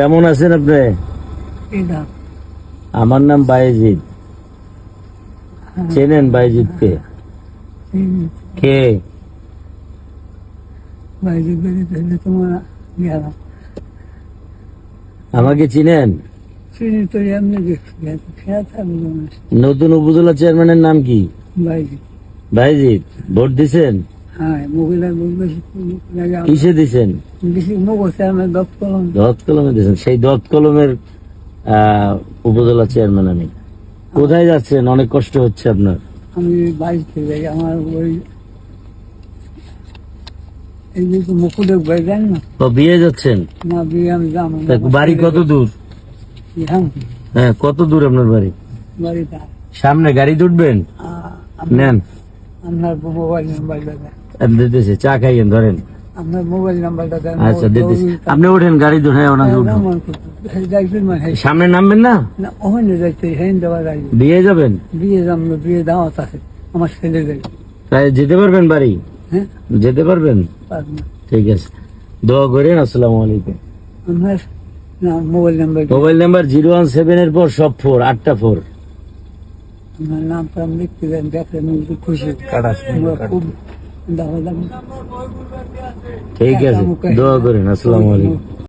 কেমন আছেন আপনি? আমার নাম বাইজিদ। চেনেন বাইজিদকে? কে? বাইরে বেরিয়ে গেলে তোমার গেলাম আমাকে চিনেন? নতুন উপজেলা চেয়ারম্যানের নাম কি? বাইজিদ ভোট দিছেন? হ্যাঁ কিসে দিছেন? দত কলমে। দিয়েছেন সেই দত কলমের উপজেলা চেয়ারম্যান আমি কোথায় যাচ্ছেন? অনেক কষ্ট হচ্ছে আপনার। আমি বাড়িতে যাই আমার ওই যে তো মুকুলের বাড়ি যান না? তো বিয়ে যাচ্ছেন? না বিয়ে আমি যাব বাড়ি কত দূর? হ্যাঁ কত দূর আপনার বাড়ি? বাড়িটা। সামনে গাড়ি উঠবেন নেন। আপনার মোবাইল নাম্বারটা দেন। আমি দিতেছি চা খাইয়েন ধরেন। আপনার মোবাইল নাম্বারটা দেন আচ্ছা দিতেছি। আপনি ওঠেন গাড়ি ধরে ওনাকে উঠুন। যাইবেন মানে সামনে নামবেন না? না ওখানে যাইতে হেন দেওয়া যাইবে। বিয়ে যাবেন? বিয়ে যাম বিয়ে দাওয়াত আছে আমার ছেলে যাই তাই যেতে পারবেন বাড়ি? হ্যাঁ। যেতে পারবেন? ঠিক আছে। দোয়া করেন আসসালামু আলাইকুম। আপনার mobile number mobile number zero one seven এর পর সব ফোর আটটা ফোর। আপনার নামটা লিখতে দেন দেখেন খুশি। আমরা খুব ঠিক আছে দোয়া করেন আসসালামু আলাইকুম।